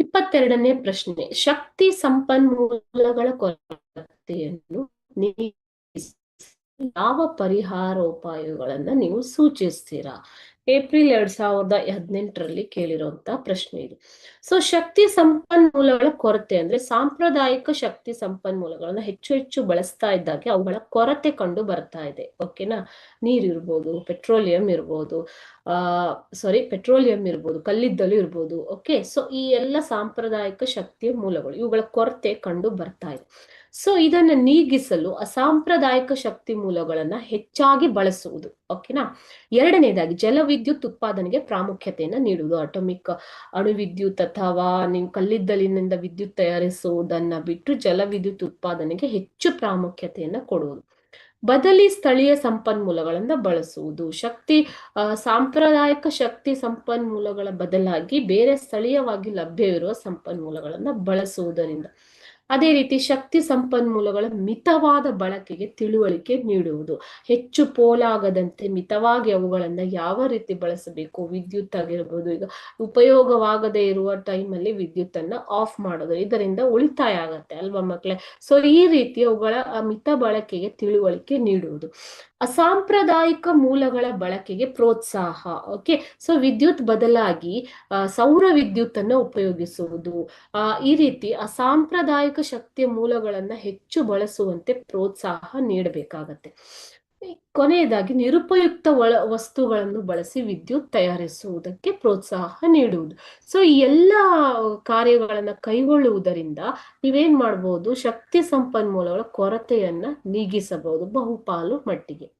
ಇಪ್ಪತ್ತೆರಡನೇ ಪ್ರಶ್ನೆ ಶಕ್ತಿ ಸಂಪನ್ಮೂಲಗಳ ಕೊರತೆಯನ್ನು ಯಾವ ಪರಿಹಾರೋಪಾಯಗಳನ್ನ ನೀವು ಸೂಚಿಸ್ತೀರಾ? ಏಪ್ರಿಲ್ ಎರಡ್ ಸಾವಿರದ ಹದಿನೆಂಟರಲ್ಲಿ ಕೇಳಿರುವಂತ ಪ್ರಶ್ನೆ ಇದು. ಸೊ ಶಕ್ತಿ ಸಂಪನ್ಮೂಲಗಳ ಕೊರತೆ ಅಂದ್ರೆ ಸಾಂಪ್ರದಾಯಿಕ ಶಕ್ತಿ ಸಂಪನ್ಮೂಲಗಳನ್ನ ಹೆಚ್ಚು ಹೆಚ್ಚು ಬಳಸ್ತಾ ಇದ್ದಾಗೆ ಅವುಗಳ ಕೊರತೆ ಕಂಡು ಬರ್ತಾ ಇದೆ. ಓಕೆನಾ ನೀರ್ ಇರ್ಬೋದು, ಪೆಟ್ರೋಲಿಯಂ ಇರ್ಬೋದು, ಆ ಸಾರಿ ಪೆಟ್ರೋಲಿಯಂ ಇರ್ಬೋದು, ಕಲ್ಲಿದ್ದಲು ಇರ್ಬೋದು. ಓಕೆ ಸೊ ಈ ಎಲ್ಲ ಸಾಂಪ್ರದಾಯಿಕ ಶಕ್ತಿಯ ಮೂಲಗಳು ಇವುಗಳ ಕೊರತೆ ಕಂಡು ಬರ್ತಾ ಇದೆ. ಸೊ ಇದನ್ನ ನೀಗಿಸಲು ಅಸಾಂಪ್ರದಾಯಿಕ ಶಕ್ತಿ ಮೂಲಗಳನ್ನ ಹೆಚ್ಚಾಗಿ ಬಳಸುವುದು. ಓಕೆನಾ ಎರಡನೇದಾಗಿ ಜಲವಿದ್ಯುತ್ ಉತ್ಪಾದನೆಗೆ ಪ್ರಾಮುಖ್ಯತೆಯನ್ನ ನೀಡುವುದು. ಅಟೋಮಿಕ್ ಅಣುವಿದ್ಯುತ್ ಅಥವಾ ನೀವು ಕಲ್ಲಿದ್ದಲಿನಿಂದ ವಿದ್ಯುತ್ ತಯಾರಿಸುವುದನ್ನ ಬಿಟ್ಟು ಜಲವಿದ್ಯುತ್ ಉತ್ಪಾದನೆಗೆ ಹೆಚ್ಚು ಪ್ರಾಮುಖ್ಯತೆಯನ್ನ ಕೊಡುವುದು. ಬದಲಿ ಸ್ಥಳೀಯ ಸಂಪನ್ಮೂಲಗಳನ್ನ ಬಳಸುವುದು. ಶಕ್ತಿ ಸಾಂಪ್ರದಾಯಿಕ ಶಕ್ತಿ ಸಂಪನ್ಮೂಲಗಳ ಬದಲಾಗಿ ಬೇರೆ ಸ್ಥಳೀಯವಾಗಿ ಲಭ್ಯವಿರುವ ಸಂಪನ್ಮೂಲಗಳನ್ನ ಬಳಸುವುದರಿಂದ. ಅದೇ ರೀತಿ ಶಕ್ತಿ ಸಂಪನ್ಮೂಲಗಳ ಮಿತವಾದ ಬಳಕೆಗೆ ತಿಳುವಳಿಕೆ ನೀಡುವುದು. ಹೆಚ್ಚು ಪೋಲಾಗದಂತೆ ಮಿತವಾಗಿ ಅವುಗಳನ್ನ ಯಾವ ರೀತಿ ಬಳಸಬೇಕು? ವಿದ್ಯುತ್ ಆಗಿರ್ಬೋದು, ಈಗ ಉಪಯೋಗವಾಗದೇ ಇರುವ ಟೈಮಲ್ಲಿ ವಿದ್ಯುತ್ ಅನ್ನ ಆಫ್ ಮಾಡೋದು, ಇದರಿಂದ ಉಳಿತಾಯ ಆಗತ್ತೆ ಅಲ್ವಾ ಮಕ್ಕಳೇ ಸೊ ಈ ರೀತಿ ಅವುಗಳ ಮಿತ ಬಳಕೆಗೆ ತಿಳುವಳಿಕೆ ನೀಡುವುದು. ಅಸಾಂಪ್ರದಾಯಿಕ ಮೂಲಗಳ ಬಳಕೆಗೆ ಪ್ರೋತ್ಸಾಹ ಓಕೆ ಸೊ ವಿದ್ಯುತ್ ಬದಲಾಗಿ ಸೌರ ವಿದ್ಯುತ್ ಅನ್ನ ಉಪಯೋಗಿಸುವುದು ಈ ರೀತಿ ಅಸಾಂಪ್ರದಾಯಿಕ ಶಕ್ತಿಯ ಮೂಲಗಳನ್ನ ಹೆಚ್ಚು ಬಳಸುವಂತೆ ಪ್ರೋತ್ಸಾಹ ನೀಡಬೇಕಾಗತ್ತೆ. ಕೊನೆಯದಾಗಿ ನಿರುಪಯುಕ್ತ ಒಳ, ವಸ್ತುಗಳನ್ನು ಬಳಸಿ ವಿದ್ಯುತ್ ತಯಾರಿಸುವುದಕ್ಕೆ ಪ್ರೋತ್ಸಾಹ ನೀಡುವುದು. ಸೊ ಈ ಎಲ್ಲ ಕಾರ್ಯಗಳನ್ನ ಕೈಗೊಳ್ಳುವುದರಿಂದ ನೀವೇನ್ ಮಾಡ್ಬೋದು? ಶಕ್ತಿ ಸಂಪನ್ಮೂಲಗಳ ಕೊರತೆಯನ್ನ ನೀಗಿಸಬಹುದು ಬಹುಪಾಲು ಮಟ್ಟಿಗೆ.